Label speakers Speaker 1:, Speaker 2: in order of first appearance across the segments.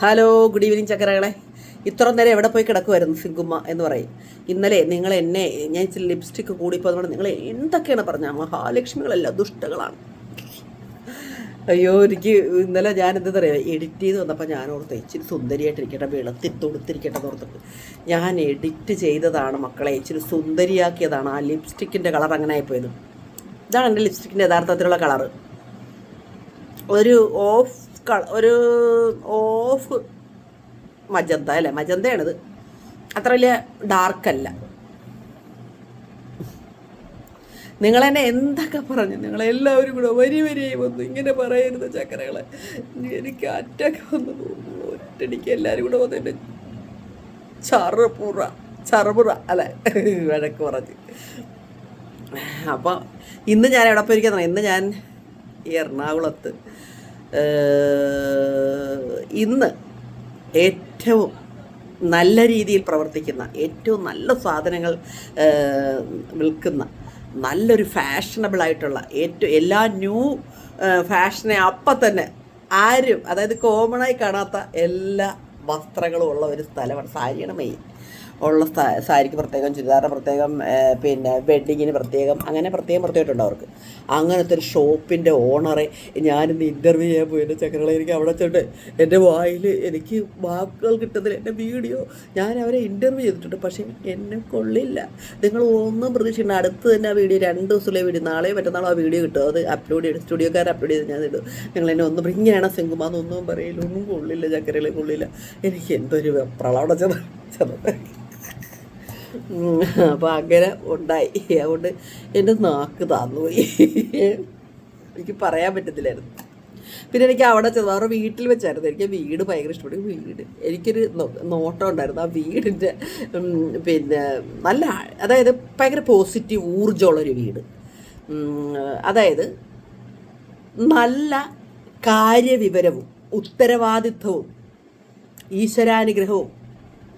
Speaker 1: Hello good evening ചക്കരകളെ. ഇത്ര നേരം എവിടെ പോയി കിടക്കുമായിരുന്നു സിങ്കുമ്മ എന്ന് പറയും. ഇന്നലെ നിങ്ങൾ എന്നെ ഞാൻ ഇച്ചിരി ലിപ്സ്റ്റിക്ക് കൂടിപ്പോയതുകൊണ്ട് നിങ്ങൾ എന്തൊക്കെയാണ് പറഞ്ഞത്? മഹാലക്ഷ്മികളല്ല ദുഷ്ടകളാണ്. അയ്യോ എനിക്ക് ഇന്നലെ ഞാൻ എന്താ പറയുക എഡിറ്റ് ചെയ്ത് വന്നപ്പോൾ ഞാൻ ഓർത്ത് ഇച്ചിരി സുന്ദരിയായിട്ടിരിക്കട്ടെ വെളുത്തി തൊടുത്തിരിക്കട്ടെ ഓർത്തിട്ട്. ഞാൻ എഡിറ്റ് ചെയ്തതാണ് മക്കളെ ഇച്ചിരി സുന്ദരിയാക്കിയതാണ്. ആ ലിപ്സ്റ്റിക്കിന്റെ കളർ അങ്ങനെ ആയിപ്പോയത്. ഇതാണ് എന്റെ ലിപ്സ്റ്റിക്കിന്റെ യഥാർത്ഥത്തിലുള്ള കളറ് ഒരു ഓഫ് കള ഒരു ഓഫ് മജന്ത അല്ലേ? മജന്തയാണിത്. അത്ര വലിയ ഡാർക്കല്ല നിങ്ങൾ എന്നെ എന്തൊക്കെ പറഞ്ഞു? നിങ്ങളെല്ലാവരും കൂടെ വരി വരിയായി വന്നു. ഇങ്ങനെ പറയരുത് ചക്കരകളെ. എനിക്ക് അറ്റാക്ക് വന്നു തോന്നുന്നു. ഒറ്റടിക്ക് എല്ലാവരും കൂടെ വന്നു എന്റെ ചറുപുറ ചറുപുറ അല്ലെ? വഴക്ക് പറഞ്ഞ്. അപ്പോൾ ഇന്ന് ഞാൻ എവിടെ പോയിരിക്കുന്ന ഇന്ന് ഞാൻ എറണാകുളത്ത്. ഇന്ന് ഏറ്റവും നല്ല രീതിയിൽ പ്രവർത്തിക്കുന്ന ഏറ്റവും നല്ല സാധനങ്ങൾ വിൽക്കുന്ന നല്ലൊരു ഫാഷനബിൾ ആയിട്ടുള്ള ഏറ്റവും എല്ലാ ന്യൂ ഫാഷനെ അപ്പം തന്നെ ആരും അതായത് കോമണായി കാണാത്ത എല്ലാ വസ്ത്രങ്ങളും ഉള്ള ഒരു സ്ഥലമാണ് സാരിയാണ് മെയിൻ ഉള്ള സാരിക്ക് പ്രത്യേകം ചുരിദാറിന് പ്രത്യേകം പിന്നെ വെഡ്ഡിങ്ങിന് പ്രത്യേകം അങ്ങനെ പ്രത്യേകം പ്രത്യേകമായിട്ടുണ്ട് അവർക്ക്. അങ്ങനത്തെ ഒരു ഷോപ്പിന്റെ ഓണറെ ഞാനിന്ന് ഇന്റർവ്യൂ ചെയ്യാൻ പോയി. എന്റെ ചക്കരകളെ എനിക്ക് അവിടെ ചെന്നിട്ട് എന്റെ വായിൽ എനിക്ക് വാക്കുകൾ കിട്ടുന്നില്ല. എന്റെ വീഡിയോ ഞാൻ അവരെ ഇന്റർവ്യൂ ചെയ്തിട്ടുണ്ട്. പക്ഷേ എന്നെ കൊള്ളില്ല. നിങ്ങൾ ഒന്നും പ്രതീക്ഷിക്കണം അടുത്ത് തന്നെ ആ വീഡിയോ രണ്ട് ദിവസത്തിലെ വീഡിയോ. നാളെ മറ്റന്നാളോ ആ വീഡിയോ കിട്ടും. അത് അപ്ലോഡ് ചെയ്ത് സ്റ്റുഡിയോക്കാർ അപ്ലോഡ് ചെയ്ത് ഞാൻ ഇടും. നിങ്ങൾ എന്നെ ഒന്നും ഇങ്ങനെയാണ് സിംഗുമാന്നൊന്നും പറയില്ല. ഒന്നും കൊള്ളില്ല ചക്കരകളെ കൊള്ളില്ല. എനിക്ക് എന്തൊരു പ്രളവിടെ ചെന്ന അപ്പോൾ അങ്ങനെ ഉണ്ടായി. അതുകൊണ്ട് എന്റെ നാക്ക് താന്നുപോയി. എനിക്ക് പറയാൻ പറ്റത്തില്ലായിരുന്നു. പിന്നെ എനിക്ക് അവിടെ ചെന്ന് അവരുടെ വീട്ടിൽ വെച്ചായിരുന്നു. എനിക്ക് വീട് ഭയങ്കര ഇഷ്ടപ്പെട്ടു. വീട്. എനിക്കൊരു നോട്ടം ഉണ്ടായിരുന്നു. ആ വീടിന്റെ പിന്നെ നല്ല അതായത് ഭയങ്കര പോസിറ്റീവ് ഊർജമുള്ളൊരു വീട്. അതായത് നല്ല കാര്യവിവരവും ഉത്തരവാദിത്വവും ഈശ്വരാനുഗ്രഹവും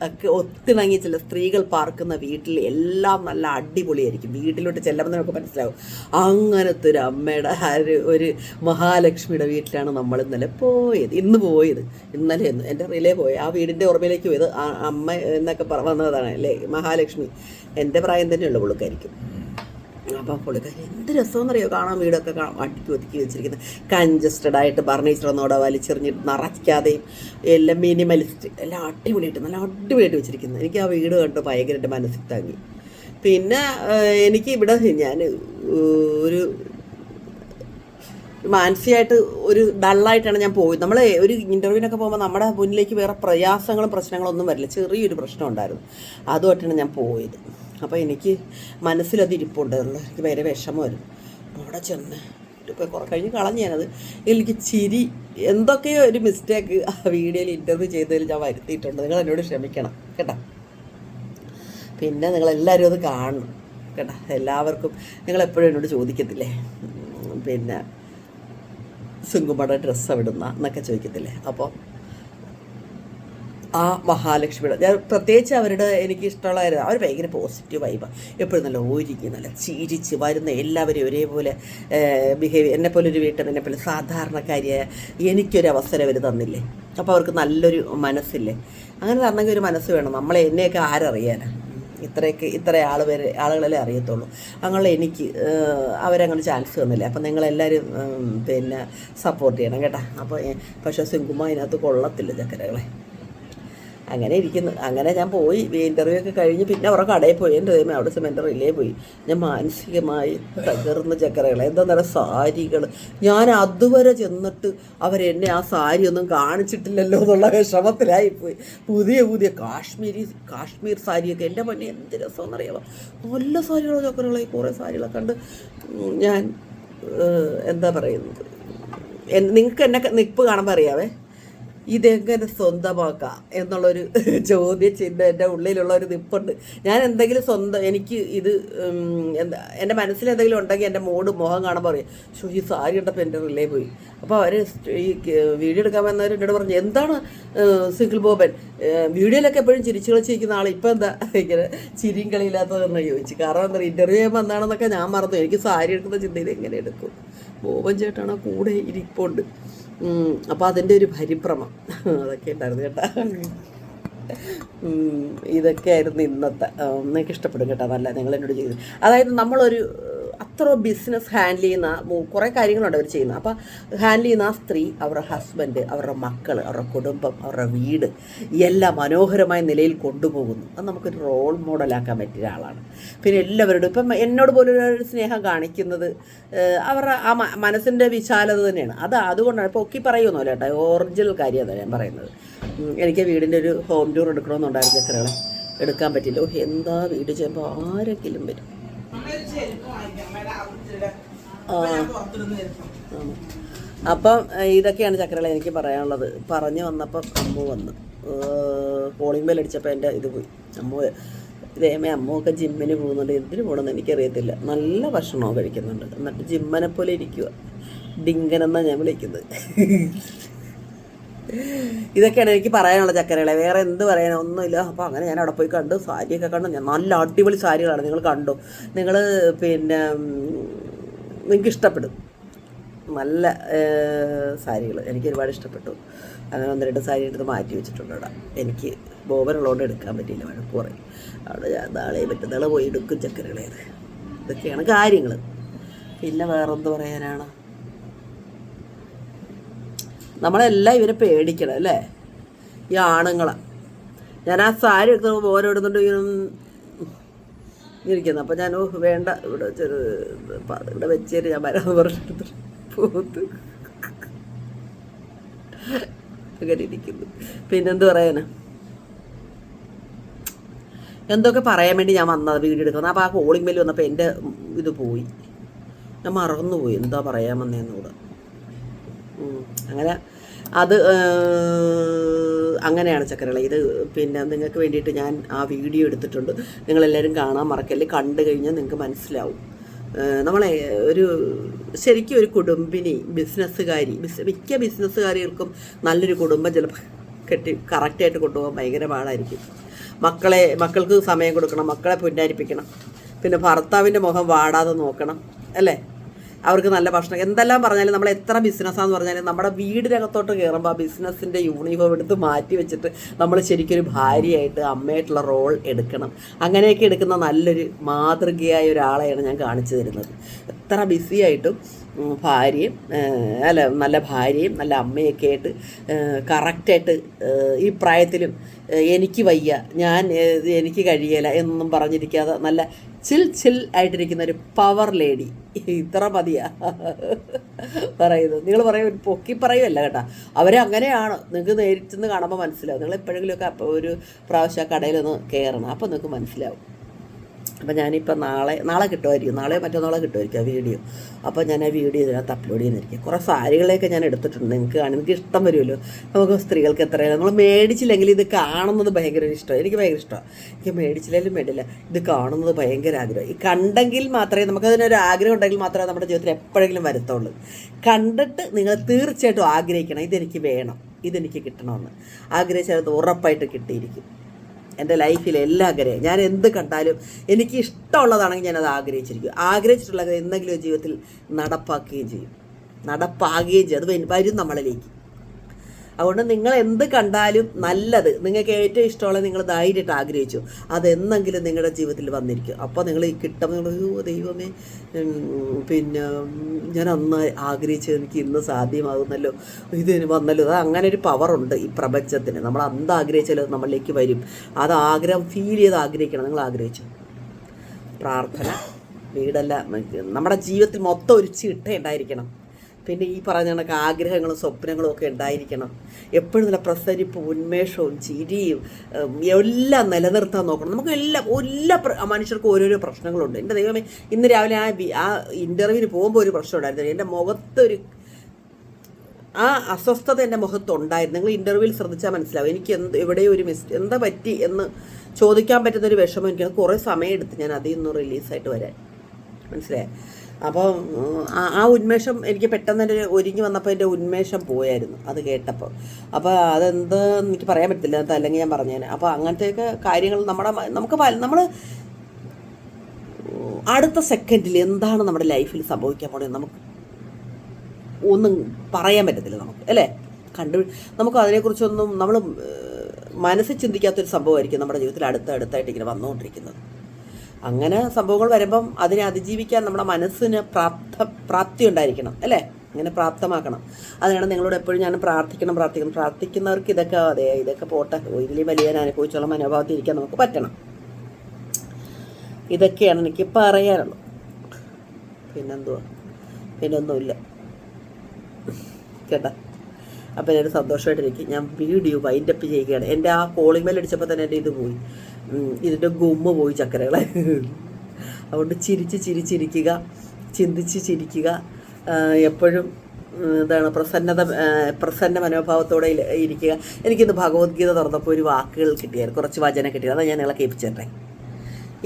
Speaker 1: ഒക്കെ ഒത്തിണങ്ങി ചില സ്ത്രീകൾ പാർക്കുന്ന വീട്ടിൽ എല്ലാം നല്ല അടിപൊളിയായിരിക്കും. വീട്ടിലോട്ട് ചെല്ലുമ്പോൾ നമുക്ക് മനസ്സിലാവും. അങ്ങനത്തെ ഒരു അമ്മയുടെ ഒരു ഒരു മഹാലക്ഷ്മിയുടെ വീട്ടിലാണ് നമ്മൾ ഇന്നലെ പോയത്. ഇന്ന് പോയത്. ഇന്നലെ ഇന്ന് എന്റെ റിലേ പോയി. ആ വീടിന്റെ ഓർമ്മയിലേക്ക് പോയത് അമ്മ എന്നൊക്കെ വന്നതാണ് അല്ലേ? മഹാലക്ഷ്മി. എന്റെ പ്രായം തന്നെയുള്ള പുള്ളിക്കാരിക്കും. അപ്പം പുള്ളിക്കാരി എന്ത് രസമെന്നറിയോ കാണാൻ വീടൊക്കെ അടുക്കി ഒതുക്കി വെച്ചിരിക്കുന്നത് കൺജസ്റ്റഡ് ആയിട്ട് ഫർണിച്ചർ ഒന്നോടെ വലിച്ചെറിഞ്ഞിട്ട് നിറയ്ക്കാതെയും എല്ലാം മിനിമലിസ്റ്റ് എല്ലാം അടിപൊളിയായിട്ട് നല്ല അടിപൊളിയായിട്ട് വെച്ചിരിക്കുന്നത് എനിക്ക് ആ വീട് കണ്ട് ഭയങ്കരമായിട്ട് മനസ്സിൽ തങ്ങി. പിന്നെ എനിക്ക് ഇവിടെ ഞാൻ ഒരു മാനസികമായിട്ട് ഒരു ഡള്ളായിട്ടാണ് ഞാൻ പോയത്. നമ്മൾ ഒരു ഇന്റർവ്യൂവിനൊക്കെ പോകുമ്പോൾ നമ്മുടെ മുന്നിലേക്ക് വേറെ പ്രയാസങ്ങളും പ്രശ്നങ്ങളും ഒന്നും വരില്ല. ചെറിയൊരു പ്രശ്നം ഉണ്ടായിരുന്നു. അതുമായിട്ടാണ് ഞാൻ പോയത്. അപ്പോൾ എനിക്ക് മനസ്സിലത് ഇരിപ്പുണ്ട്. വേറെ എനിക്ക് ഭയങ്കര വിഷമമായിരുന്നു അവിടെ ചെന്ന്? ഇപ്പോൾ കുറേ കഴിഞ്ഞ് കളഞ്ഞ് ഞാനത്. എനിക്ക് ചിരി എന്തൊക്കെയോ ഒരു മിസ്റ്റേക്ക് ആ വീഡിയോയിൽ ഇന്റർവ്യൂ ചെയ്തതിൽ ഞാൻ വരുത്തിയിട്ടുണ്ട്. നിങ്ങൾ എന്നോട് ക്ഷമിക്കണം കേട്ടോ. പിന്നെ നിങ്ങളെല്ലാവരും അത് കാണണം കേട്ടോ. എല്ലാവർക്കും നിങ്ങളെപ്പോഴും എന്നോട് ചോദിക്കത്തില്ലേ? പിന്നെ സിംഗുമയുടെ ഡ്രസ്സ് അവിടുന്ന എന്നൊക്കെ ചോദിക്കത്തില്ലേ? അപ്പോൾ ആ മഹാലക്ഷ്മിയുടെ ഞാൻ പ്രത്യേകിച്ച് അവരുടെ എനിക്ക് ഇഷ്ടമുള്ളതായിരുന്നു അവർ ഭയങ്കര പോസിറ്റീവ് വൈബ് എപ്പോഴും നല്ല ഒരുങ്ങി നല്ല ചിരിച്ച് വരുന്ന എല്ലാവരെയും ഒരേപോലെ ബിഹേവ് എന്നെ പോലെ ഒരു വീട്ടിൽ എന്നെ പോലെ സാധാരണക്കാരിയായ എനിക്കൊരു അവസരം അവർ തന്നില്ലേ? അപ്പോൾ അവർക്ക് നല്ലൊരു മനസ്സില്ലേ? അങ്ങനെ തന്നെങ്കിൽ ഒരു മനസ്സ് വേണം. നമ്മളെ എന്നെയൊക്കെ ആരറിയാനാ? ഇത്രയൊക്കെ ഇത്ര ആൾ വരെ ആളുകളല്ലേ അറിയത്തുള്ളൂ. അങ്ങനെ എനിക്ക് അവരങ്ങനെ ചാൻസ് തന്നില്ല? അപ്പം നിങ്ങളെല്ലാവരും പിന്നെ സപ്പോർട്ട് ചെയ്യണം കേട്ടോ. അപ്പോൾ പക്ഷേ സിങ്കുമ്മ അതിനകത്ത് കൊള്ളത്തില്ല ചക്കരകളെ. അങ്ങനെ ഇരിക്കുന്നു. അങ്ങനെ ഞാൻ പോയി. ഇന്റർവ്യൂ ഒക്കെ കഴിഞ്ഞ് പിന്നെ അവരുടെ കടയിൽ പോയി. എന്റെ ദൈവം അവിടെ എന്റെ ഇല്ലേ പോയി. ഞാൻ മാനസികമായി തകർന്ന ചക്കരകൾ എന്താ പറയുക സാരികൾ ഞാൻ അതുവരെ ചെന്നിട്ട് അവരെന്നെ ആ സാരി ഒന്നും കാണിച്ചിട്ടില്ലല്ലോ എന്നുള്ള വിഷമത്തിലായി പോയി. പുതിയ പുതിയ കാശ്മീരി കാശ്മീർ സാരിയൊക്കെ. എന്റെ മുന്നേ എന്ത് രസമെന്ന് അറിയാമോ നല്ല സാരികളോ ചക്കരകളായി കുറേ സാരികളൊക്കെ കണ്ട് ഞാൻ എന്താ പറയുന്നത്? നിങ്ങൾക്ക് എന്നെ നിപ്പ് കാണുമ്പോൾ അറിയാവേ? ഇതെങ്ങനെ സ്വന്തമാക്കാം എന്നുള്ളൊരു ചോദ്യ ചിഹ്നം എന്റെ ഉള്ളിലുള്ള ഒരു നിപ്പുണ്ട്. ഞാൻ എന്തെങ്കിലും സ്വന്തം എനിക്ക് ഇത് എന്താ എന്റെ മനസ്സിൽ എന്തെങ്കിലും ഉണ്ടെങ്കിൽ എന്റെ മോഡ് മുഖം കാണാൻ പറയും ഷോ ഈ സാരി കണ്ടപ്പോൾ എന്റെ റിലേ പോയി. അപ്പോൾ അവർ ഈ വീഡിയോ എടുക്കാൻ വന്നവർ എന്നോട് പറഞ്ഞു എന്താണ് സിംഗിൾ ബോബൻ? വീഡിയോയിലൊക്കെ എപ്പോഴും ചിരിച്ചു കളിച്ചിരിക്കുന്ന ആൾ ഇപ്പം എന്താ ഇങ്ങനെ ചിരിയും കളിയില്ലാത്തതെന്ന് ചോദിച്ചു. കാരണം എന്താ ഇന്റർവ്യൂ ചെയ്യുമ്പോൾ എന്താണെന്നൊക്കെ ഞാൻ മറന്നു. എനിക്ക് സാരി എടുക്കുന്ന ചിന്തയിൽ എങ്ങനെ എടുക്കും? ബോബൻ ചേട്ടാണ് കൂടെ ഇരിപ്പുണ്ട്. അപ്പോൾ അതിന്റെ ഒരു പരിഭ്രമം. അതൊക്കെ ഉണ്ടായിരുന്നു കേട്ടോ. ഇതൊക്കെ ഇതൊക്കെയായിരുന്നു ഇന്നത്തെ നിങ്ങൾക്ക് ഇഷ്ടപ്പെടും കേട്ടോ. നല്ല നിങ്ങൾ എന്നോട് ചെയ്തു. അതായത് നമ്മളൊരു അത്ര ബിസിനസ് ഹാൻഡിൽ ചെയ്യുന്ന കുറേ കാര്യങ്ങളുണ്ട് അവർ ചെയ്യുന്നത്. അപ്പോൾ ഹാൻഡിൽ ചെയ്യുന്ന ആ സ്ത്രീ അവരുടെ ഹസ്ബൻഡ് അവരുടെ മക്കൾ അവരുടെ കുടുംബം അവരുടെ വീട് എല്ലാം മനോഹരമായ നിലയിൽ കൊണ്ടുപോകുന്നു. അത് നമുക്കൊരു റോൾ മോഡലാക്കാൻ പറ്റിയ ആളാണ് പിന്നെ എല്ലാവരോടും ഇപ്പം എന്നോട് പോലും സ്നേഹം കാണിക്കുന്നത് അവരുടെ ആ മനസ്സിന്റെ വിശാലത തന്നെയാണ്. അത് അതുകൊണ്ടാണ്. ഇപ്പോൾ ഒക്കി പറയുമെന്നോ കേട്ടോ ഒറിജിനൽ കാര്യം ഞാൻ പറയുന്നത്. എനിക്ക് വീടിന്റെ ഒരു ഹോം ടൂർ എടുക്കണമെന്നുണ്ടായിരുന്നു ചക്കരകളെ എടുക്കാൻ പറ്റില്ല. എന്താ വീട് ചെയ്യുമ്പോൾ ആരെങ്കിലും വരും. അപ്പം ഇതൊക്കെയാണ് ചക്കരകളെ എനിക്ക് പറയാനുള്ളത്. പറഞ്ഞു വന്നപ്പോൾ അമ്മു വന്ന്. കോളിംഗ് ബെൽ അടിച്ചപ്പോൾ എന്റെ ഇത് പോയി. അമ്മു ഇതേമേ അമ്മുവൊക്കെ ജിമ്മിന് പോകുന്നുണ്ട്. എന്തിനു പോകണമെന്ന് എനിക്കറിയത്തില്ല. നല്ല ഭക്ഷണവും കഴിക്കുന്നുണ്ട്. എന്നിട്ട് ജിമ്മനെ പോലെ ഇരിക്കുക ഡിങ്കനെന്നാണ് ഞാൻ വിളിക്കുന്നത്. ഇതൊക്കെയാണ് എനിക്ക് പറയാനുള്ള ചക്കരകളെ വേറെ എന്ത് പറയാനോ? ഒന്നുമില്ല. അപ്പോൾ അങ്ങനെ ഞാൻ അവിടെ പോയി കണ്ടു. സാരിയൊക്കെ കണ്ടു. ഞാൻ നല്ല അടിപൊളി സാരികളാണ്. നിങ്ങൾ കണ്ടു. നിങ്ങൾ പിന്നെ നിങ്ങൾക്ക് ഇഷ്ടപ്പെടും നല്ല സാരികൾ എനിക്ക് ഒരുപാട് ഇഷ്ടപ്പെട്ടു. അങ്ങനെ ഒന്ന് രണ്ട് സാരി എടുത്ത് മാറ്റി വെച്ചിട്ടുണ്ട് അവിടെ. എനിക്ക് ബോബനുള്ളതുകൊണ്ട് എടുക്കാൻ പറ്റിയില്ല വഴക്ക് പറയും. അവിടെ നാളെ പറ്റുന്ന പോയി എടുക്കും ചക്കരകളേത് ഇതൊക്കെയാണ് കാര്യങ്ങൾ പിന്നെ വേറെന്ത് പറയാനാണ്? നമ്മളെല്ലാം ഇവരെ പേടിക്കണം അല്ലേ? ഈ ആണുങ്ങളെ. ഞാൻ ആ സാരി എടുത്ത് ബോബൻ ഇങ്ങനെ ഇരിക്കുന്നു. അപ്പം ഞാൻ ഓഹ് വേണ്ട ഇവിടെ ചെറു ഇവിടെ വെച്ചേര് ഞാൻ വരാമെന്ന് പറഞ്ഞെടുത്ത് പോത്ത്. അങ്ങനെ ഇരിക്കുന്നു. പിന്നെന്ത് പറയാനാ? എന്തൊക്കെ പറയാൻ വേണ്ടി ഞാൻ വന്നത് വീഡിയോ എടുക്കുന്നത്? അപ്പോൾ ആ കോളിംഗ് ബെല്ല് വന്നപ്പോൾ എന്റെ ഇത് പോയി. ഞാൻ മറന്നുപോയി. എന്താ പറയാൻ വന്നതെന്നൂടെ ഉം. അങ്ങനെ അത് അങ്ങനെയാണ് ചക്കരകള. ഇത് പിന്നെ നിങ്ങൾക്ക് വേണ്ടിയിട്ട് ഞാൻ ആ വീഡിയോ എടുത്തിട്ടുണ്ട്. നിങ്ങളെല്ലാവരും കാണാൻ മറക്കല്ലേ? കണ്ടു കഴിഞ്ഞാൽ നിങ്ങൾക്ക് മനസ്സിലാവും. നമ്മളെ ഒരു ശരിക്കും ഒരു കുടുംബിനി ബിസിനസ്സുകാരി ബിസ് മിക്ക ബിസിനസ്സുകാരികൾക്കും നല്ലൊരു കുടുംബം ചിലപ്പോൾ കെട്ടി കറക്റ്റായിട്ട് കൊണ്ടുപോകാൻ ഭയങ്കര പാടായിരിക്കും. മക്കളെ മക്കൾക്ക് സമയം കൊടുക്കണം മക്കളെ പുന്നാരിപ്പിക്കണം. പിന്നെ ഭർത്താവിന്റെ മുഖം വാടാതെ നോക്കണം അല്ലേ? അവർക്ക് നല്ല ഭക്ഷണം. എന്തെല്ലാം പറഞ്ഞാലും നമ്മൾ എത്ര ബിസിനസ്സാന്ന് പറഞ്ഞാലും നമ്മുടെ വീടിനകത്തോട്ട് കയറുമ്പോൾ ആ ബിസിനസ്സിന്റെ യൂണിഫോം എടുത്ത് മാറ്റി വെച്ചിട്ട് നമ്മൾ ശരിക്കും ഒരു ഭാര്യയായിട്ട് അമ്മയായിട്ടുള്ള റോൾ എടുക്കണം. അങ്ങനെയൊക്കെ എടുക്കുന്ന നല്ലൊരു മാതൃകയായ ഒരാളെയാണ് ഞാൻ കാണിച്ചു തരുന്നത്. എത്ര ബിസി ആയിട്ടും ഉം, ഭാര്യയും അല്ല നല്ല ഭാര്യയും നല്ല അമ്മയൊക്കെ ആയിട്ട് കറക്റ്റായിട്ട് ഈ പ്രായത്തിലും എനിക്ക് വയ്യ. ഞാൻ എനിക്ക് കഴിയല എന്നൊന്നും പറഞ്ഞിരിക്കാതെ നല്ല ചിൽ ചിൽ ആയിട്ടിരിക്കുന്ന ഒരു പവർ ലേഡി ഇത്ര മതിയാ. പറയുന്നത് നിങ്ങൾ പറയും പൊക്കി പറയുമല്ല കേട്ടോ. അവരെ അങ്ങനെയാണ്. നിങ്ങൾക്ക് നേരിട്ട് കാണുമ്പോൾ മനസ്സിലാവും. നിങ്ങൾ എപ്പോഴെങ്കിലുമൊക്കെ ഒരു പ്രാവശ്യം കടയിലൊന്ന് കയറണം അപ്പോൾ നിങ്ങൾക്ക് മനസ്സിലാവും. അപ്പോൾ ഞാനിപ്പോൾ നാളെ നാളെ കിട്ടുമായിരിക്കും. നാളെ മറ്റന്നാളെ കിട്ടുമായിരിക്കും ആ വീഡിയോ. അപ്പോൾ ഞാൻ ആ വീഡിയോ ഇതിനകത്ത് അപ്ലോഡ് ചെയ്യുന്നതായിരിക്കും കുറേ സാരികളെയൊക്കെ ഞാൻ എടുത്തിട്ടുണ്ട്. നിങ്ങൾക്ക് കാണും. നിങ്ങൾക്ക് ഇഷ്ടം വരുമല്ലോ. നമുക്ക് സ്ത്രീകൾക്ക് എത്രയാണ് നമ്മൾ മേടിച്ചില്ലെങ്കിൽ ഇത് കാണുന്നത് ഭയങ്കര ഇഷ്ടമാണ്. എനിക്ക് ഭയങ്കര ഇഷ്ടമാണ്. എനിക്ക് മേടിച്ചില്ലെങ്കിലും വേണ്ടില്ല ഇത് കാണുന്നത് ഭയങ്കര ആഗ്രഹം. ഈ കണ്ടെങ്കിൽ മാത്രമേ നമുക്കതിനൊരു ആഗ്രഹം ഉണ്ടെങ്കിൽ മാത്രമേ നമ്മുടെ ജീവിതത്തിൽ എപ്പോഴെങ്കിലും വരത്തുള്ളൂ. കണ്ടിട്ട് നിങ്ങൾ തീർച്ചയായിട്ടും ആഗ്രഹിക്കണം. ഇതെനിക്ക് വേണം. ഇതെനിക്ക് കിട്ടണമെന്ന്. ആഗ്രഹിച്ചാൽ അത് ഉറപ്പായിട്ട് കിട്ടിയിരിക്കും. എന്റെ ലൈഫിലെ എല്ലാ ആഗ്രഹം ഞാൻ എന്ത് കണ്ടാലും എനിക്ക് ഇഷ്ടമുള്ളതാണെങ്കിൽ ഞാനത് ആഗ്രഹിച്ചിരിക്കും. ആഗ്രഹിച്ചിട്ടുള്ളത് എന്തെങ്കിലും ജീവിതത്തിൽ നടപ്പാക്കുകയും ചെയ്യും. നടപ്പാകുകയും ചെയ്യും. അത് വരും നമ്മളിലേക്ക്. അതുകൊണ്ട് നിങ്ങൾ എന്ത് കണ്ടാലും നല്ലത്. നിങ്ങൾക്ക് ഏറ്റവും ഇഷ്ടമുള്ള നിങ്ങൾ ധൈര്യമായിട്ട് ആഗ്രഹിച്ചു. അതെന്നെങ്കിലും നിങ്ങളുടെ ജീവിതത്തിൽ വന്നിരിക്കും. അപ്പോൾ നിങ്ങൾ ഈ കിട്ടുമ്പോൾ നിങ്ങൾ അയ്യോ ദൈവമേ പിന്നെ ഞാൻ അന്ന് ആഗ്രഹിച്ചത് എനിക്ക് ഇന്ന് സാധ്യമാകുന്നല്ലോ. ഇത് വന്നല്ലോ. അത് അങ്ങനെ ഒരു പവറുണ്ട് ഈ പ്രപഞ്ചത്തിന്. നമ്മൾ അന്ത് ആഗ്രഹിച്ചാലും നമ്മളിലേക്ക് വരും. അത് ആഗ്രഹം ഫീൽ ചെയ്ത് ആഗ്രഹിക്കണം. നിങ്ങൾ ആഗ്രഹിച്ചു. പ്രാർത്ഥന വീടല്ല നമ്മുടെ ജീവിതത്തിൽ മൊത്തം ഒരു ചിട്ട ഉണ്ടായിരിക്കണം. പിന്നെ ഈ പറഞ്ഞ കണക്ക് ആഗ്രഹങ്ങളും സ്വപ്നങ്ങളും ഒക്കെ ഉണ്ടായിരിക്കണം. എപ്പോഴും നല്ല പ്രസരിപ്പും ഉന്മേഷവും ചിരിയും എല്ലാം നിലനിർത്താൻ നോക്കണം. നമുക്ക് എല്ലാം എല്ലാ മനുഷ്യർക്കും ഓരോരോ പ്രശ്നങ്ങളുണ്ട്. എന്റെ ദൈവമേ ഇന്ന് രാവിലെ ആ ആ ഇന്റർവ്യൂവിന് പോകുമ്പോൾ ഒരു പ്രശ്നം ഉണ്ടായിരുന്നില്ല എന്റെ മുഖത്തൊരു ആ അസ്വസ്ഥത എന്റെ മുഖത്തുണ്ടായിരുന്നു. നിങ്ങൾ ഇന്റർവ്യൂവിൽ ശ്രദ്ധിച്ചാൽ മനസ്സിലാവും. എനിക്ക് എന്ത് എവിടെയോ ഒരു മിസ് എന്താ പറ്റി എന്ന് ചോദിക്കാൻ പറ്റുന്ന ഒരു വിഷമം എനിക്ക് കുറേ സമയം എടുത്ത് ഞാൻ അതിൽ നിന്ന് റിലീസായിട്ട് വരാൻ. മനസ്സിലായേ? അപ്പോൾ ആ ഉന്മേഷം എനിക്ക് പെട്ടെന്ന് എന്റെ ഒരുങ്ങി വന്നപ്പോൾ എന്റെ ഉന്മേഷം പോയായിരുന്നു അത് കേട്ടപ്പോൾ അപ്പോൾ അതെന്താന്ന് എനിക്ക് പറയാൻ പറ്റില്ല അല്ലെങ്കിൽ ഞാൻ പറഞ്ഞേനെ. അപ്പോൾ അങ്ങനത്തെയൊക്കെ കാര്യങ്ങൾ നമ്മുടെ നമുക്ക് നമ്മൾ അടുത്ത സെക്കൻഡിൽ എന്താണ് നമ്മുടെ ലൈഫിൽ സംഭവിക്കാൻ പോകുന്നത് നമുക്ക് ഒന്നും പറയാൻ പറ്റത്തില്ല നമുക്ക് അല്ലേ? കണ്ടു നമുക്ക് അതിനെക്കുറിച്ചൊന്നും നമ്മൾ മനസ്സിൽ ചിന്തിക്കാത്തൊരു സംഭവമായിരിക്കും നമ്മുടെ ജീവിതത്തിൽ അടുത്ത അടുത്തായിട്ട് ഇങ്ങനെ വന്നുകൊണ്ടിരിക്കുന്നത്. അങ്ങനെ സംഭവങ്ങൾ വരുമ്പം അതിനെ അതിജീവിക്കാൻ നമ്മുടെ മനസ്സിന് പ്രാപ്ത പ്രാപ്തി ഉണ്ടായിരിക്കണം അല്ലേ? ഇങ്ങനെ പ്രാപ്തമാക്കണം. അതിനാണ് നിങ്ങളോട് എപ്പോഴും ഞാൻ പ്രാർത്ഥിക്കണം പ്രാർത്ഥിക്കണം. പ്രാർത്ഥിക്കുന്നവർക്ക് ഇതൊക്കെ അതെ ഇതൊക്കെ പോട്ടെ. ഇതിലും വലിയ അനുഭവിച്ചുള്ള മനോഭാവത്തിൽ ഇരിക്കാൻ നമുക്ക് പറ്റണം. ഇതൊക്കെയാണ് എനിക്ക് പറയാനുള്ളത്. പിന്നെന്തുവാ? പിന്നൊന്നുമില്ല. കേട്ടാ? അപ്പം ഞാൻ സന്തോഷമായിട്ടിരിക്കും. ഞാൻ വീഡിയോ വൈൻഡപ്പ് ചെയ്യുകയാണ്. എന്റെ ആ കോളിംഗ് മേലടിച്ചപ്പോൾ തന്നെ എന്റെ ഇത് പോയി. ഇതിന്റെ ഗുമ്മ പോയി ചക്കരകളെ. അതുകൊണ്ട് ചിരിച്ച് ചിരിച്ചിരിക്കുക ചിന്തിച്ച് ചിരിക്കുക. എപ്പോഴും എന്താണ് പ്രസന്നത പ്രസന്ന മനോഭാവത്തോടെ ഇരിക്കുക. എനിക്കിന്ന് ഭഗവത്ഗീത തുറന്നപ്പോൾ ഒരു വാക്കുകൾ കിട്ടിയായിരുന്നു. കുറച്ച് വചനം കിട്ടിയത്. അതാ ഞാൻ നിങ്ങളെ കേൾപ്പിച്ചേട്ടെ.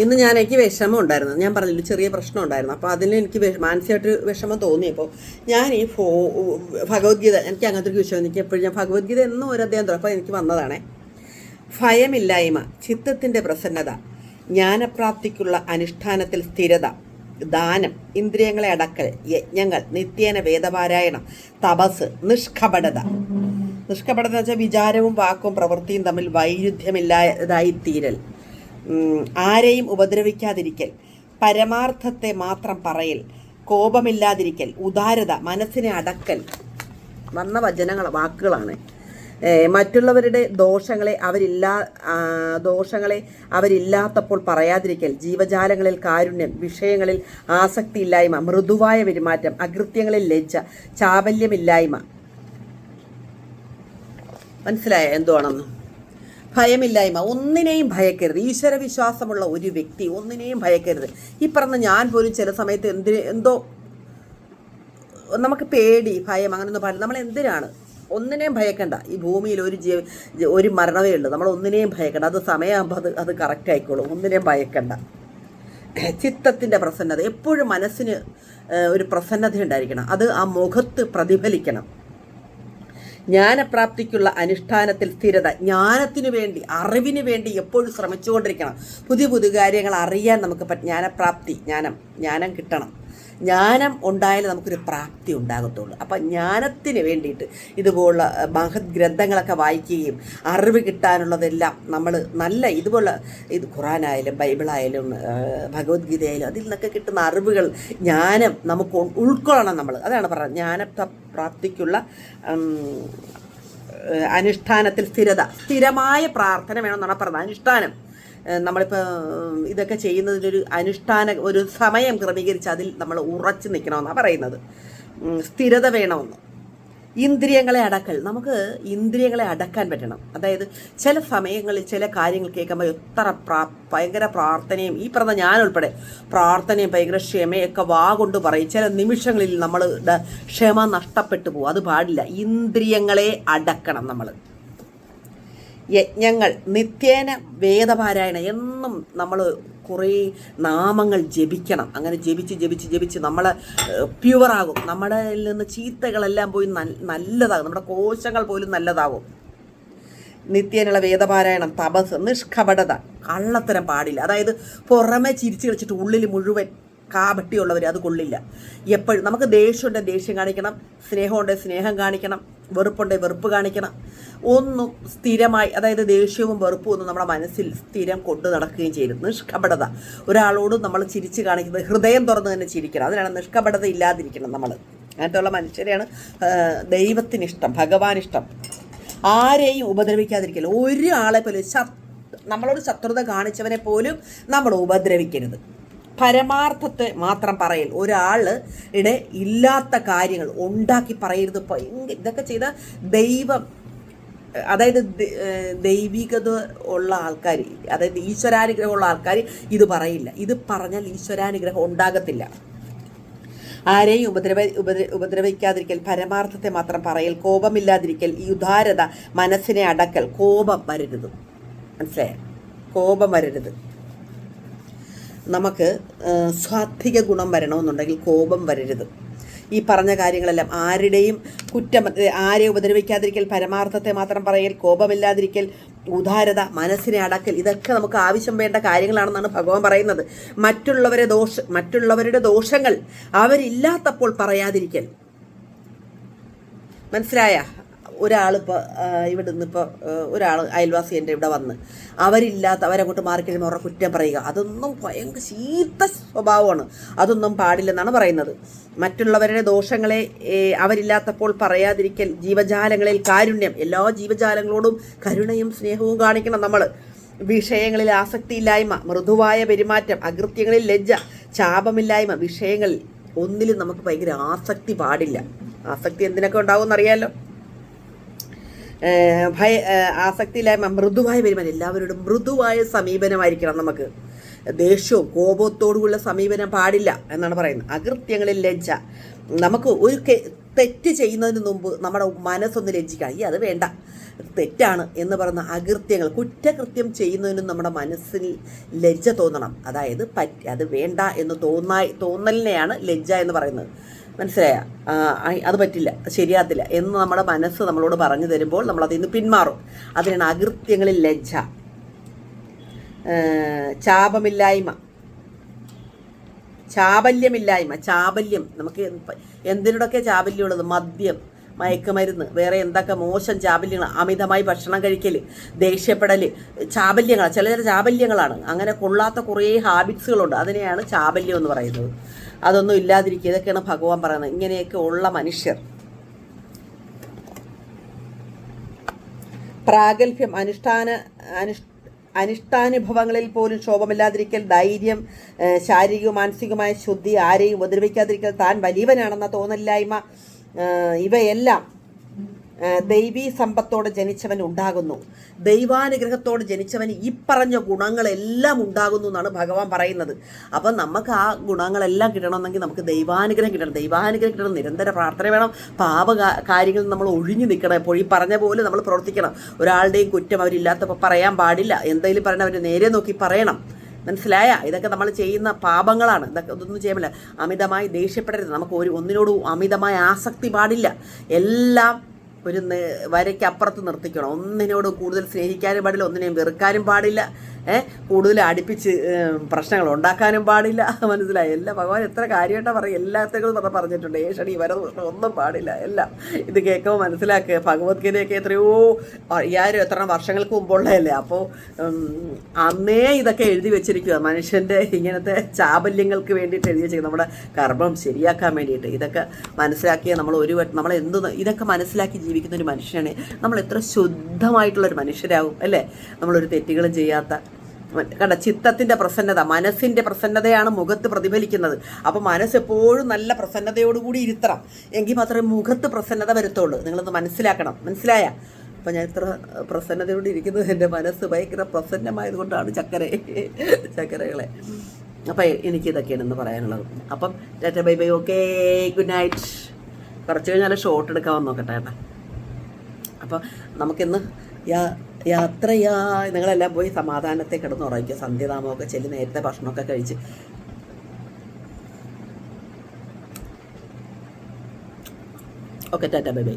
Speaker 1: ഇന്ന് ഞാൻ എനിക്ക് വിഷമം ഉണ്ടായിരുന്നു. ഞാൻ പറഞ്ഞില്ല ചെറിയ പ്രശ്നം ഉണ്ടായിരുന്നു. അപ്പോൾ അതിൽ എനിക്ക് മാനസികമായിട്ട് വിഷമം തോന്നിയപ്പോൾ ഞാൻ ഈ ഫോ ഭഗവത്ഗീത എനിക്ക് അങ്ങനത്തെ ഒരു വിഷയം എനിക്ക് എപ്പോഴും ഞാൻ ഭഗവത്ഗീത എന്നും ഒരു അദ്ദേഹം തുറപ്പം എനിക്ക് വന്നതാണേ. ഭയമില്ലായ്മ ചിത്തത്തിന്റെ പ്രസന്നത ജ്ഞാനപ്രാപ്തിക്കുള്ള അനുഷ്ഠാനത്തിൽ സ്ഥിരത ദാനം ഇന്ദ്രിയങ്ങളെ അടക്കൽ യജ്ഞങ്ങൾ നിത്യേന വേദപാരായണം തപസ് നിഷ്കപടത. നിഷ്കപടത എന്ന് വെച്ചാൽ വിചാരവും വാക്കും പ്രവൃത്തിയും തമ്മിൽ വൈരുദ്ധ്യമില്ലാതായി തീരൽ ആരെയും ഉപദ്രവിക്കാതിരിക്കൽ പരമാർത്ഥത്തെ മാത്രം പറയൽ കോപമില്ലാതിരിക്കൽ ഉദാരത മനസ്സിനെ അടക്കൽ. വന്ന വചനങ്ങൾ വാക്കുകളാണ്. മറ്റുള്ളവരുടെ ദോഷങ്ങളെ അവരില്ലാ ദോഷങ്ങളെ അവരില്ലാത്തപ്പോൾ പറയാതിരിക്കൽ. ജീവജാലങ്ങളിൽ കാരുണ്യം വിഷയങ്ങളിൽ ആസക്തിയില്ലായ്മ മൃദുവായ പെരുമാറ്റം അകൃത്യങ്ങളിൽ ലജ്ജ ചാബല്യമില്ലായ്മ മനസ്സിലായ എന്തുവാണെന്ന്? ഭയമില്ലായ്മ. ഒന്നിനെയും ഭയക്കരുത്. ഈശ്വര വിശ്വാസമുള്ള ഒരു വ്യക്തി ഒന്നിനെയും ഭയക്കരുത്. ഈ പറഞ്ഞ ഞാൻ പോലും ചില സമയത്ത് എന്തിന് എന്തോ നമുക്ക് പേടി ഭയം അങ്ങനെയൊന്നും പാടില്ല നമ്മൾ എന്തിനാണ് ഒന്നിനെയും ഭയക്കണ്ട. ഈ ഭൂമിയിൽ ഒരു ജീവ ഒരു മരണമേ ഉള്ളൂ. നമ്മൾ ഒന്നിനെയും ഭയക്കണ്ട. അത് സമയമാകുമ്പോൾ അത് അത് കറക്റ്റ് ആയിക്കോളും. ഒന്നിനെയും ഭയക്കണ്ട. ചിത്തത്തിന്റെ പ്രസന്നത. എപ്പോഴും മനസ്സിന് ഒരു പ്രസന്നത ഉണ്ടായിരിക്കണം. അത് ആ മുഖത്ത് പ്രതിഫലിക്കണം. ജ്ഞാനപ്രാപ്തിക്കുള്ള അനുഷ്ഠാനത്തിൽ സ്ഥിരത. ജ്ഞാനത്തിന് വേണ്ടി അറിവിന് വേണ്ടി എപ്പോഴും ശ്രമിച്ചുകൊണ്ടിരിക്കണം. പുതിയ പുതിയ കാര്യങ്ങൾ അറിയാൻ നമുക്ക് ജ്ഞാനപ്രാപ്തി ജ്ഞാനം ജ്ഞാനം കിട്ടണം. ജ്ഞാനം ഉണ്ടായാലേ നമുക്കൊരു പ്രാപ്തി ഉണ്ടാകത്തുള്ളൂ. അപ്പം ജ്ഞാനത്തിന് വേണ്ടിയിട്ട് ഇതുപോലുള്ള മഹത് ഗ്രന്ഥങ്ങളൊക്കെ വായിക്കുകയും അറിവ് കിട്ടാനുള്ളതെല്ലാം നമ്മൾ നല്ല ഇതുപോലെ ഇത് ഖുറാനായാലും ബൈബിളായാലും ഭഗവത്ഗീതയായാലും അതിൽ നിന്നൊക്കെ കിട്ടുന്ന അറിവുകൾ ജ്ഞാനം നമുക്ക് ഉൾക്കൊള്ളണം നമ്മൾ അതാണ് പറയുന്നത് ജ്ഞാന പ്രാപ്തിക്കുള്ള അനുഷ്ഠാനത്തിൽ സ്ഥിരത. സ്ഥിരമായ പ്രാർത്ഥന വേണമെന്നാണ് പറഞ്ഞത്. അനുഷ്ഠാനം. നമ്മളിപ്പോൾ ഇതൊക്കെ ചെയ്യുന്നതിനൊരു അനുഷ്ഠാന ഒരു സമയം ക്രമീകരിച്ച് അതിൽ നമ്മൾ ഉറച്ചു നിൽക്കണമെന്നാണ് പറയുന്നത്. സ്ഥിരത വേണമെന്ന്. ഇന്ദ്രിയങ്ങളെ അടക്കൽ. നമുക്ക് ഇന്ദ്രിയങ്ങളെ അടക്കാൻ പറ്റണം. അതായത് ചില സമയങ്ങളിൽ ചില കാര്യങ്ങൾ കേൾക്കുമ്പോൾ എത്ര പ്രാ ഭയങ്കര പ്രാർത്ഥനയും ഈ പറഞ്ഞ ഞാൻ ഉൾപ്പെടെ പ്രാർത്ഥനയും ഭയങ്കര ഒക്കെ വാ കൊണ്ട് പറയും. ചില നിമിഷങ്ങളിൽ നമ്മളുടെ ക്ഷമ നഷ്ടപ്പെട്ടു പോകും. അത് പാടില്ല. ഇന്ദ്രിയങ്ങളെ അടക്കണം നമ്മൾ. യജ്ഞങ്ങൾ നിത്യേന വേദപാരായണം എന്നും നമ്മൾ കുറേ നാമങ്ങൾ ജപിക്കണം. അങ്ങനെ ജപിച്ച് ജപിച്ച് ജപിച്ച് നമ്മൾ പ്യുവറാകും. നമ്മുടെ നിന്ന് ചീത്തകളെല്ലാം പോയി നല്ലതാകും. നമ്മുടെ കോശങ്ങൾ പോലും നല്ലതാകും. നിത്യേനുള്ള വേദപാരായണം തപസ് നിഷ്കപടത കള്ളത്തരം പാടില്ല. അതായത് പുറമെ ചിരിച്ചു കളിച്ചിട്ട് ഉള്ളിൽ മുഴുവൻ കാപട്ടിയുള്ളവർ അത് കൊള്ളില്ല. എപ്പോഴും നമുക്ക് ദേഷ്യമുണ്ടെങ്കിൽ ദേഷ്യം കാണിക്കണം സ്നേഹമുണ്ടെങ്കിൽ സ്നേഹം കാണിക്കണം വെറുപ്പുണ്ട് വെറുപ്പ് കാണിക്കണം. ഒന്നും സ്ഥിരമായി അതായത് ദേഷ്യവും വെറുപ്പും ഒന്നും നമ്മുടെ മനസ്സിൽ സ്ഥിരം കൊണ്ടു നടക്കുകയും ചെയ്യരുത്. നിഷ്കപടത. ഒരാളോട് നമ്മൾ ചിരിച്ച് കാണിക്കുന്നത് ഹൃദയം തുറന്ന് തന്നെ ചിരിക്കണം. അതിനാണ് നിഷ്കപടത ഇല്ലാതിരിക്കണം നമ്മൾ. അങ്ങനത്തെയുള്ള മനുഷ്യരെയാണ് ദൈവത്തിനിഷ്ടം ഭഗവാനിഷ്ടം. ആരെയും ഉപദ്രവിക്കാതിരിക്കില്ല ഒരാളെ പോലും നമ്മളോട് ശത്രുത കാണിച്ചവനെ പോലും നമ്മൾ ഉപദ്രവിക്കരുത്. പരമാർത്ഥത്തെ മാത്രം പറയൽ. ഒരാൾ ഇടെ ഇല്ലാത്ത കാര്യങ്ങൾ ഉണ്ടാക്കി പറയരുത്. ഇതൊക്കെ ചെയ്ത ദൈവം അതായത് ദൈവികത ഉള്ള ആൾക്കാർ അതായത് ഈശ്വരാനുഗ്രഹമുള്ള ആൾക്കാർ ഇത് പറയില്ല. ഇത് പറഞ്ഞാൽ ഈശ്വരാനുഗ്രഹം ഉണ്ടാകത്തില്ല. ആരെയും ഉപദ്രവ ഉപദ്ര ഉപദ്രവിക്കാതിരിക്കൽ പരമാർത്ഥത്തെ മാത്രം പറയൽ കോപമില്ലാതിരിക്കൽ ഈ ഉദാരത മനസ്സിനെ അടക്കൽ കോപം വരരുത്. മനസ്സിലായ? കോപം വരരുത്. നമുക്ക് സ്വാത്വിക ഗുണം വരണമെന്നുണ്ടെങ്കിൽ കോപം വരരുത്. ഈ പറഞ്ഞ കാര്യങ്ങളെല്ലാം ആരുടെയും കുറ്റം ആരെ ഉപദ്രവിക്കാതിരിക്കൽ പരമാർത്ഥത്തെ മാത്രം പറയൽ കോപമില്ലാതിരിക്കൽ ഉദാരത മനസ്സിനെ അടക്കൽ ഇതൊക്കെ നമുക്ക് ആവശ്യം വേണ്ട കാര്യങ്ങളാണെന്നാണ് ഭഗവാൻ പറയുന്നത്. മറ്റുള്ളവരെ ദോഷ മറ്റുള്ളവരുടെ ദോഷങ്ങൾ അവരില്ലാത്തപ്പോൾ പറയാതിരിക്കൽ. മനസ്സിലായ? ഒരാളിപ്പോൾ ഇവിടെ നിന്നിപ്പോൾ ഒരാൾ അയൽവാസി എന്റെ ഇവിടെ വന്ന്. അവരില്ലാത്ത അവരങ്ങോട്ട് മാറി കഴിയുമ്പോൾ അവരുടെ കുറ്റം പറയുക. അതൊന്നും ഭയങ്കര ശീത സ്വഭാവമാണ്. അതൊന്നും പാടില്ലെന്നാണ് പറയുന്നത്. മറ്റുള്ളവരുടെ ദോഷങ്ങളെ അവരില്ലാത്തപ്പോൾ പറയാതിരിക്കൽ ജീവജാലങ്ങളിൽ കാരുണ്യം. എല്ലാ ജീവജാലങ്ങളോടും കരുണയും സ്നേഹവും കാണിക്കണം നമ്മൾ വിഷയങ്ങളിൽ ആസക്തിയില്ലായ്മ മൃദുവായ പെരുമാറ്റം അകൃത്യങ്ങളിൽ ലജ്ജ ചാപമില്ലായ്മ വിഷയങ്ങളിൽ ഒന്നിലും നമുക്ക് ഭയങ്കര ആസക്തി പാടില്ല. ആസക്തി എന്തിനൊക്കെ ഉണ്ടാവും ഏഹ് ഭയ ആസക്തിയില്ലായ്മ മൃദുവായ പെരുമാറ്റം എല്ലാവരോടും മൃദുവായ സമീപനമായിരിക്കണം നമുക്ക്. ദേഷ്യവും കോപത്തോടുള്ള സമീപനം പാടില്ല എന്നാണ് പറയുന്നത്. അകൃത്യങ്ങളിൽ ലജ്ജ. നമുക്ക് ഒരു തെറ്റ് ചെയ്യുന്നതിന് മുമ്പ് നമ്മുടെ മനസ്സൊന്ന് ലജ്ജിക്കുക ഈ അത് വേണ്ട. തെറ്റാണ് എന്ന് പറയുന്ന അകൃത്യങ്ങൾ കുറ്റകൃത്യം ചെയ്യുന്നതിനും നമ്മുടെ മനസ്സിൽ ലജ്ജ തോന്നണം. അതായത് പറ്റി അത് വേണ്ട എന്ന് തോന്നായി തോന്നലിനെയാണ് ലജ്ജ എന്ന് പറയുന്നത്. മനസ്സിലായ? അത് പറ്റില്ല ശരിയാത്തില്ല എന്ന് നമ്മുടെ മനസ്സ് നമ്മളോട് പറഞ്ഞു തരുമ്പോൾ നമ്മൾ അതിൽ നിന്ന് പിന്മാറും. അതിനാണ് അകൃത്യങ്ങളിൽ ലജ്ജ. ചാപമില്ലായ്മ. ചാബല്യമില്ലായ്മ ചാബല്യം. നമുക്ക് എന്ത് എന്തിനോടൊക്കെ ചാബല്യമുള്ളത്? മദ്യം മയക്കുമരുന്ന് വേറെ എന്തൊക്കെ മോശം ചാബല്യങ്ങൾ അമിതമായി ഭക്ഷണം കഴിക്കൽ ദേഷ്യപ്പെടൽ ചാബല്യങ്ങൾ ചില ചില ചാബല്യങ്ങളാണ്. അങ്ങനെ കൊള്ളാത്ത കുറേ ഹാബിറ്റ്സുകളുണ്ട്. അതിനെയാണ് ചാബല്യം എന്ന് പറയുന്നത്. അതൊന്നും ഇല്ലാതിരിക്കുക. ഇതൊക്കെയാണ് ഭഗവാൻ പറയുന്നത്. ഇങ്ങനെയൊക്കെ ഉള്ള മനുഷ്യർ. പ്രാഗൽഭ്യം അനുഷ്ഠാന അനുഷ് അനുഷ്ഠാനുഭവങ്ങളിൽ പോലും ശോഭമില്ലാതിരിക്കൽ ധൈര്യം ശാരീരികവും മാനസികവുമായ ശുദ്ധി ആരെയും ഉപദ്രവിക്കാതിരിക്കൽ താൻ വലിയവനാണെന്ന തോന്നലില്ലായ്മ ഇവയെല്ലാം ദൈവീ സമ്പത്തോടെ ജനിച്ചവൻ ഉണ്ടാകുന്നു. ദൈവാനുഗ്രഹത്തോട് ജനിച്ചവന് ഈ പറഞ്ഞ ഗുണങ്ങളെല്ലാം ഉണ്ടാകുന്നു എന്നാണ് ഭഗവാൻ പറയുന്നത്. അപ്പം നമുക്ക് ആ ഗുണങ്ങളെല്ലാം കിട്ടണമെന്നെങ്കിൽ നമുക്ക് ദൈവാനുഗ്രഹം കിട്ടണം. ദൈവാനുഗ്രഹം കിട്ടണം നിരന്തര പ്രാർത്ഥന വേണം പാപ കാര്യങ്ങളിൽ നമ്മൾ ഒഴിഞ്ഞു നിൽക്കണം. എപ്പോഴും ഈ പറഞ്ഞ പോലെ നമ്മൾ പ്രവർത്തിക്കണം. ഒരാളുടെയും കുറ്റം അവരില്ലാത്തപ്പോൾ പറയാൻ പാടില്ല. എന്തെങ്കിലും പറയണം അവർ നേരെ നോക്കി പറയണം. മനസ്സിലായ? ഇതൊക്കെ നമ്മൾ ചെയ്യുന്ന പാപങ്ങളാണ്. ഇതൊക്കെ ഇതൊന്നും ചെയ്യാൻ പറ്റില്ല. അമിതമായി ദേഷ്യപ്പെടരുത്. നമുക്ക് ഒരു ഒന്നിനോടും അമിതമായ ആസക്തി പാടില്ല. എല്ലാം ഒരു വരയ്ക്കപ്പുറത്ത് നിർത്തിക്കണം. ഒന്നിനോട് കൂടുതൽ സ്നേഹിക്കാനും പാടില്ല ഒന്നിനെയും വെറുക്കാനും പാടില്ല. കൂടുതൽ അടുപ്പിച്ച് പ്രശ്നങ്ങൾ ഉണ്ടാക്കാനും പാടില്ല. മനസ്സിലായി? എല്ലാ ഭഗവാൻ എത്ര കാര്യമായിട്ടാണ് പറയും എല്ലാത്തേക്കും പറഞ്ഞ പറഞ്ഞിട്ടുണ്ട്. ഏഷണി വരെ ഒന്നും പാടില്ല. എല്ലാം ഇത് കേൾക്കുമ്പോൾ മനസ്സിലാക്കുക. ഭഗവത്ഗീതയൊക്കെ എത്രയോ അയ്യായിരം എത്ര വർഷങ്ങൾക്ക് മുമ്പുള്ളതല്ലേ? അപ്പോൾ അന്നേ ഇതൊക്കെ എഴുതി വെച്ചിരിക്കുക. മനുഷ്യന്റെ ഇങ്ങനത്തെ ചാബല്യങ്ങൾക്ക് വേണ്ടിയിട്ട് എഴുതി വെച്ചിരിക്കുക. നമ്മുടെ കർമ്മം ശരിയാക്കാൻ വേണ്ടിയിട്ട്. ഇതൊക്കെ മനസ്സിലാക്കിയ നമ്മൾ ഒരു നമ്മൾ എന്ത് ഇതൊക്കെ മനസ്സിലാക്കി ജീവിക്കുന്ന ഒരു മനുഷ്യനെ നമ്മൾ എത്ര ശുദ്ധമായിട്ടുള്ളൊരു മനുഷ്യരാകും അല്ലേ? നമ്മളൊരു തെറ്റുകളും ചെയ്യാത്ത കണ്ട ചിത്തത്തിന്റെ പ്രസന്നത മനസ്സിന്റെ പ്രസന്നതയാണ് മുഖത്ത് പ്രതിഫലിക്കുന്നത്. അപ്പോൾ മനസ്സ് എപ്പോഴും നല്ല പ്രസന്നതയോടുകൂടി ഇരുത്തണം. എങ്കിൽ മാത്രമേ മുഖത്ത് പ്രസന്നത വരത്തുള്ളൂ. നിങ്ങളൊന്ന് മനസ്സിലാക്കണം. മനസ്സിലായ? അപ്പം ഞാൻ ഇത്ര പ്രസന്നതയോടെ ഇരിക്കുന്നത് എന്റെ മനസ്സ് ഭയങ്കര പ്രസന്നമായത് കൊണ്ടാണ് ചക്കര ചക്കരകളെ. അപ്പം എനിക്കിതൊക്കെയാണ് ഇന്ന് പറയാനുള്ളത്. അപ്പം tata bye bye okay good night. കുറച്ച് കഴിഞ്ഞാൽ ഷോട്ട് എടുക്കാൻ നോക്കട്ടെ കേട്ടോ. അപ്പോൾ നമുക്കിന്ന് യാ യാത്രയാ നിങ്ങളെല്ലാം പോയി സമാധാനത്തെ കിടന്ന് കിടന്നുറങ്ങിക്കുക സന്ധ്യതാമമൊക്കെ ചെല്ലി നേരത്തെ ഭക്ഷണമൊക്കെ കഴിച്ച്. Okay tata bye bye.